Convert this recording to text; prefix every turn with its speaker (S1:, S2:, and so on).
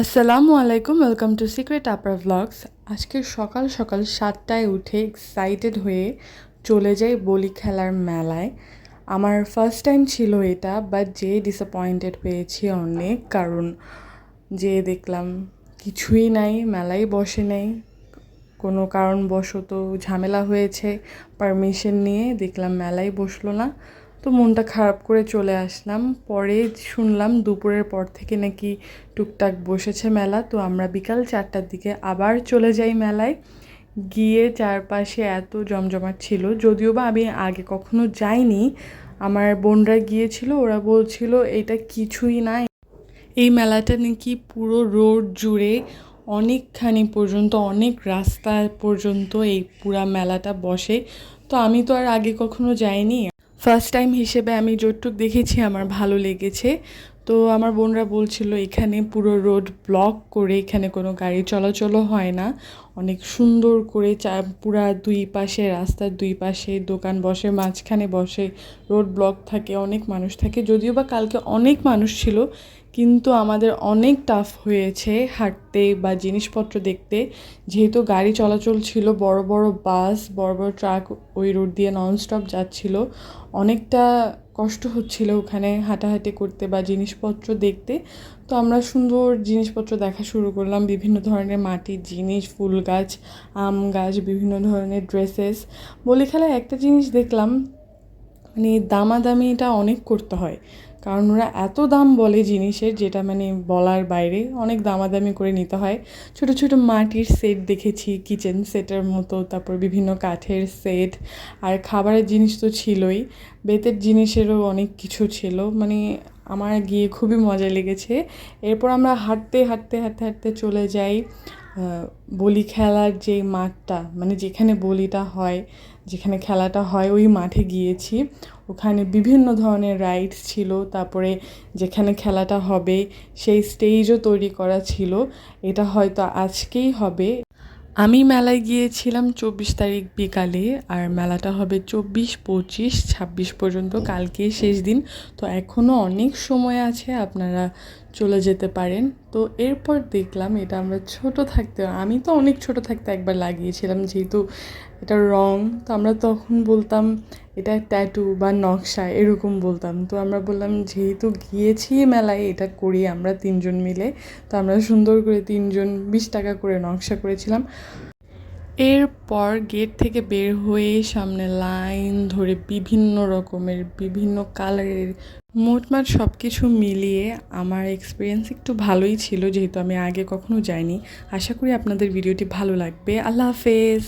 S1: আসসালামু আলাইকুম welcome to secret upper vlogs আজকে সকাল সকাল সাতটায় উঠে এক্সাইটেড হয়ে চলে যাই বলি খেলার মেলায়। আমার ফার্স্ট টাইম ছিল এটা বাট যে ডিসঅ্যাপয়েন্টেড হয়েছি অনেক, কারণ যে দেখলাম কিছুই নাই মেলাই বসে নেই। কোনো কারণবশত ঝামেলা হয়েছে পারমিশন নিয়ে দেখলাম মেলাই বসল না। তো মনটা খারাপ করে চলে আসলাম। পরে শুনলাম দুপুরের পর থেকে নাকি টুকটাক বসেছে মেলা, তো আমরা বিকাল চারটার দিকে আবার চলে যাই মেলায়। গিয়ে চারপাশে এত জমজমাট ছিল, যদিও বা আমি আগে কখনো যাইনি। আমার বোনরা গিয়েছিল, ওরা বলছিল, এটা কিছুই না এই মেলাটা নাকি পুরো রোড জুড়ে অনেকখানি পর্যন্ত, অনেক রাস্তা পর্যন্ত এই পুরা মেলাটা বসে। তো আমি তো আর আগে কখনো যাইনি। ফার্স্ট টাইম হিসেবে আমি যতটুক দেখেছি আমার ভালো লেগেছে। তো আমার বোনরা বলছিল, এখানে পুরো রোড ব্লক করে এখানে কোনো গাড়ি চলাচলও হয় না। অনেক সুন্দর করে চা, পুরা দুই পাশে রাস্তার দুই পাশে দোকান বসে, মাঝখানে বসে রোড ব্লক থাকে, অনেক মানুষ থাকে। যদিও বা কালকে অনেক মানুষ ছিল কিন্তু আমাদের অনেক টাফ হয়েছে হাঁটতে বা জিনিসপত্র দেখতে। যেহেতু গাড়ি চলাচল ছিল, বড় বড় বাস বড় বড় ট্রাক ওই রোড দিয়ে ননস্টপ যাচ্ছিল। অনেকটা কষ্ট হচ্ছিল ওখানে হাঁটাহাঁটি করতে বা জিনিসপত্র দেখতে। তো আমরা সুন্দর জিনিসপত্র দেখা শুরু করলাম, বিভিন্ন ধরনের মাটির জিনিস, ফুল গাছ, আম গাছ, বিভিন্ন ধরনের ড্রেসেস বলি খেলায় একটা জিনিস দেখলাম মানে দামাদামিটা অনেক করতে হয়। কারণ ওরা এত দাম বলে জিনিসের যেটা মানে বলার বাইরে, অনেক দামাদামি করে নিতে হয়। ছোট ছোট মাটির সেট দেখেছি কিচেন সেটের মতো, তারপর বিভিন্ন কাঠের সেট আর খাবারের জিনিস তো ছিলই। বেতের জিনিসেরও অনেক কিছু ছিল। মানে আমার গিয়ে খুবই মজা লেগেছে। এরপর আমরা হাঁটতে হাঁটতে হাঁটতে হাঁটতে চলে যাই বলি খেলার যে মাঠটা মানে যেখানে বলিটা হয়, যেখানে খেলাটা হয়, ওই মাঠে গিয়েছি। ওখানে বিভিন্ন ধরনের রাইডস ছিল, তারপরে যেখানে খেলাটা হবে সেই স্টেজও তৈরি করা ছিল। এটা হয়তো আজকেই হবে। আমি মেলায় গিয়েছিলাম চব্বিশ তারিখ বিকালে, আর মেলাটা হবে চব্বিশ, পঁচিশ, ছাব্বিশ পর্যন্ত কালকে শেষ দিন। তো এখনও অনেক সময় আছে, আপনারা চলে যেতে পারেন। তো এরপর দেখলাম এটা আমরা ছোট থাকতে, আমি তো অনেক ছোট থাকতে একবার লাগিয়েছিলাম, যেহেতু এটা রং, তো আমরা তখন বলতাম এটা ট্যাটু বা নকশা এরকম বলতাম। তো আমরা বললাম, যেহেতু গিয়েছি মেলায়, এটা করি আমরা তিনজন মিলে। তো আমরা সুন্দর করে তিনজন, বিশ টাকা করে নকশা করেছিলাম। এরপর গেট থেকে বের হয়ে সামনে লাইন ধরে বিভিন্ন রকমের, বিভিন্ন কালারের মোটমাট সব কিছু মিলিয়ে আমার এক্সপিরিয়েন্স একটু ভালোই ছিল, যেহেতু আমি আগে কখনো যাইনি। আশা করি আপনাদের ভিডিওটি ভালো লাগবে। আল্লাহ হাফেজ!